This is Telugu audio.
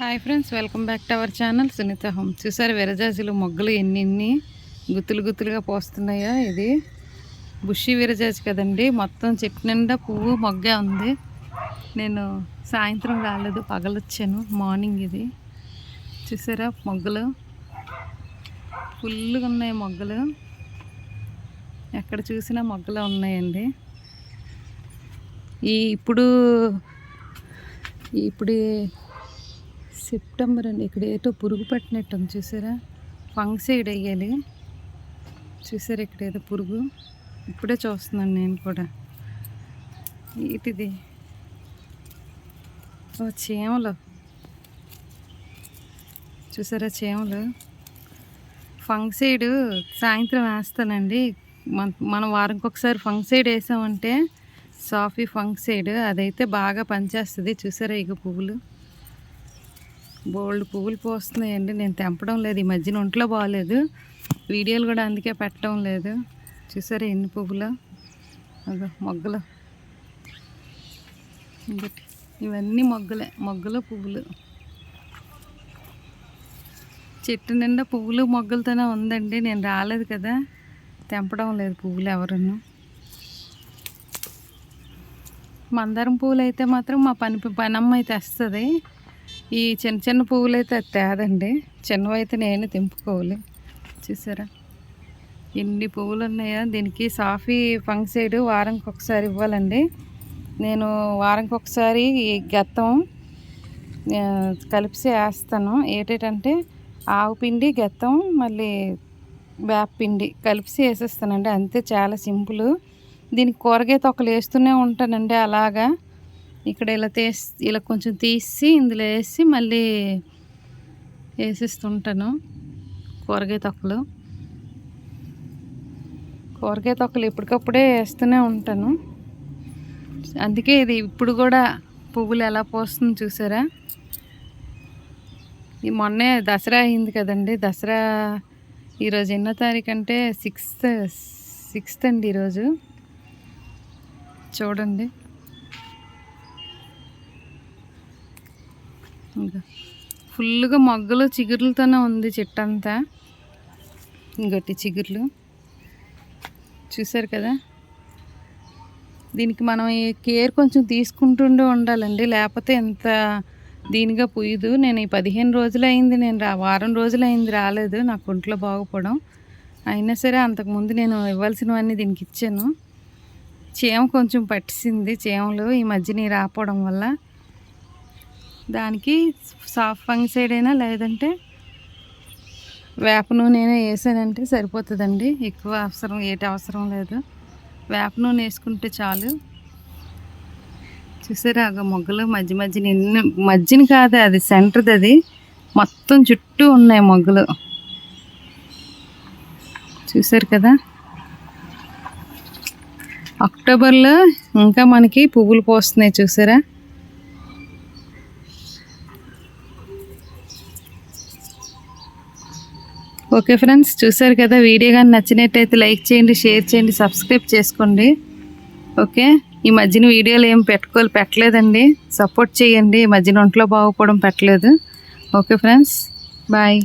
Hi friends welcome back to our channel Sunitha home. చూసారు విరజాజులు మొగ్గలు ఎన్ని ఎన్ని గుత్తులు గుత్తులుగా పోస్తున్నాయో ఇది? బుషి విరజాజు కదండి మొత్తం చెట్టు నిండా పువ్వు మొగ్గే ఉంది. నేను సాయంత్రం రాలేదు పగలొచ్చాను మార్నింగ్ ఇది. చూసారా మొగ్గలు? ఫుల్గా ఉన్నాయి మొగ్గలు. ఎక్కడ చూసినా మొగ్గలు ఉన్నాయండి. ఈ ఇప్పుడు ఇప్పుడు సెప్టెంబర్ అండి. ఇక్కడ ఏదో పురుగు పట్టినట్టు ఉంది. చూసారా? ఫంగ్సైడ్ వేయాలి చూసారా ఇక్కడ ఏదో పురుగు? ఇప్పుడే చూస్తున్నాను నేను కూడా. ఏంటిది? ఓ చీమలు. చూసారా చీమలు? ఫంగ్సైడ్ సాయంత్రం వేస్తానండి. మన మనం వారంకి ఒకసారి ఫంగ్సైడ్ వేసామంటే సాఫీ ఫంగ్సైడ్ అదైతే బాగా పనిచేస్తుంది. చూసారా ఇక పువ్వులు? బోల్డ్ పువ్వులు పోస్తున్నాయండి. నేను తెంపడం లేదు. ఈ మధ్యన ఒంట్లో బాగాలేదు వీడియోలు కూడా అందుకే పెట్టడం లేదు. చూసారా ఎన్ని పువ్వులు? అదో మొగ్గలు. ఇవన్నీ మొగ్గలే. మొగ్గలు పువ్వులు. చెట్టు నిండా పువ్వులు మొగ్గలతోనే ఉందండి. నేను రాలేదు కదా. తెంపడం లేదు పువ్వులు ఎవరును. మందారం పువ్వులు అయితే మాత్రం మా పని పనమ్మ అయితే వస్తుంది ఈ చిన్న చిన్న పువ్వులు అయితే అది తేదండి చిన్నవి అయితే నేను తెంపుకోవాలి. చూసారా? ఎన్ని పువ్వులు ఉన్నాయో దీనికి సాఫీ ఫంక్సైడ్ వారానికి ఒకసారి ఇవ్వాలండి. నేను వారానికి ఒకసారి ఈ గత్తం కలిపి వేస్తాను. ఏంటంటే ఆవు పిండి గత్తం మళ్ళీ వేప పిండి కలిపి వేసేస్తానండి. అంతే చాలా సింపుల్. దీనికి కూరగాయ తొక్కలు వేస్తూనే ఉంటానండి అలాగా. ఇక్కడ ఇలా తీసి ఇలా కొంచెం తీసి ఇందులో వేసి మళ్ళీ వేసిస్తుంటాను. కూరగాయ తొక్కలు. కూరగాయ తొక్కలు ఎప్పటికప్పుడే వేస్తూనే ఉంటాను. అందుకే ఇది ఇప్పుడు కూడా పువ్వులు ఎలా పోస్తుంది చూసారా? ఈ మొన్నే దసరా అయింది కదండి. దసరా ఈరోజు ఎన్నో తారీఖు అంటే సిక్స్త్ సిక్స్త్ అండి ఈరోజు. చూడండి. ఇంకా ఫుల్గా మొగ్గలు చిగురులతోనే ఉంది చెట్టు అంతా ఇంకోటి చిగుర్లు. చూసారు కదా? దీనికి మనం ఈ కేర్ కొంచెం తీసుకుంటుండే ఉండాలండి. లేకపోతే ఎంత దీనిగా పుయ్యదు. నేను ఈ పదిహేను రోజులు అయింది నేను రా వారం రోజులు అయింది రాలేదు. నాకు ఒంట్లో బాగుపడం. అయినా సరే అంతకుముందు నేను ఇవ్వాల్సినవన్నీ దీనికి ఇచ్చాను. చీమ కొంచెం పట్టిసింది చీమలు ఈ మధ్య నీ రాపోవడం వల్ల. దానికి సాఫ్ట్ ఫంగిసైడ్ అయినా లేదంటే వేప నూనె అయినా వేసానంటే సరిపోతుందండి. ఎక్కువ అవసరం ఏటి అవసరం లేదు. వేప నూనె వేసుకుంటే చాలు. చూసారా ఆ మొగ్గలు మధ్య మధ్య నిన్న మధ్యని కాదు అది సెంటర్ది అది. మొత్తం చుట్టూ ఉన్నాయి మొగ్గలు. చూసారు కదా? అక్టోబర్లో ఇంకా మనకి పువ్వులు పోస్తున్నాయి చూసారా? ఓకే ఫ్రెండ్స్ చూసారు కదా వీడియో కానీ నచ్చినట్టయితే లైక్ చేయండి షేర్ చేయండి సబ్స్క్రైబ్ చేసుకోండి. ఓకే? ఈ మధ్యన వీడియోలు ఏం పెట్టుకోవాలి పెట్టలేదండి. సపోర్ట్ చేయండి. ఈ మధ్యన ఒంట్లో బాగుపోవడం పెట్టలేదు. Okay friends bye.